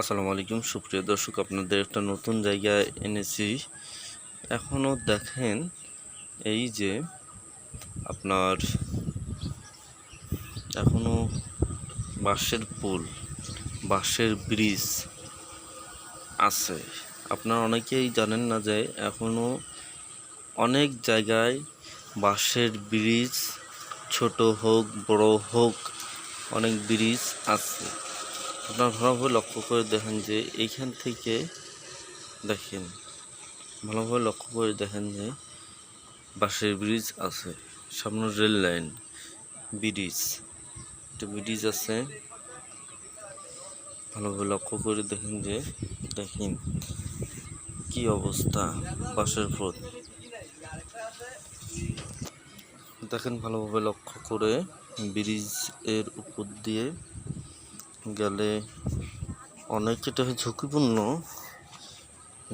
আসসালামু আলাইকুম। সুপ্রিয় দর্শক, আপনাদের একটা নতুন জায়গায় এনেছি। এখনও দেখেন এই যে আপনার এখনও বাঁশের পুল, বাঁশের ব্রিজ আছে। আপনারা অনেকেই জানেন না যে এখনও অনেক জায়গায় বাঁশের ব্রিজ, ছোট হোক, বড় হোক, অনেক ব্রিজ আছে। আপনার ভালোভাবে লক্ষ্য করে দেখেন যে এইখান থেকে দেখেন, ভালোভাবে লক্ষ্য করে দেখেন যে বাঁশের ব্রিজ আছে সামনে রেল লাইন, ব্রিজ। একটা ব্রিজ আছে। ভালোভাবে লক্ষ্য করে দেখেন যে দেখেন কি অবস্থা বাঁশের পথ। দেখেন ভালোভাবে লক্ষ্য করে ব্রিজের উপর দিয়ে গেলে অনেক এটা ঝুঁকিপূর্ণ।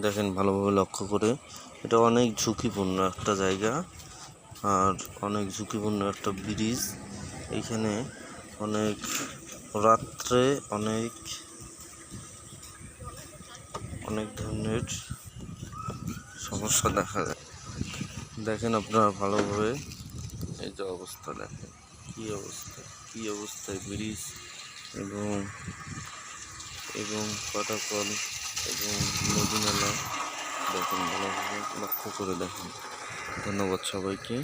দেখেন ভালোভাবে লক্ষ্য করে, এটা অনেক ঝুঁকিপূর্ণ একটা জায়গা আর অনেক ঝুঁকিপূর্ণ একটা ব্রিজ। এইখানে অনেক রাত্রে অনেক অনেক ধরনের সমস্যা দেখা যায়। দেখেন আপনারা ভালোভাবে এই যে অবস্থা দেখেন, কী অবস্থা, কী অবস্থায় ব্রিজ। এবং এবং পাটাকল এবং নদী নালা দেখেন ভালোভাবে লক্ষ্য করে দেখেন। ধন্যবাদ সবাইকে।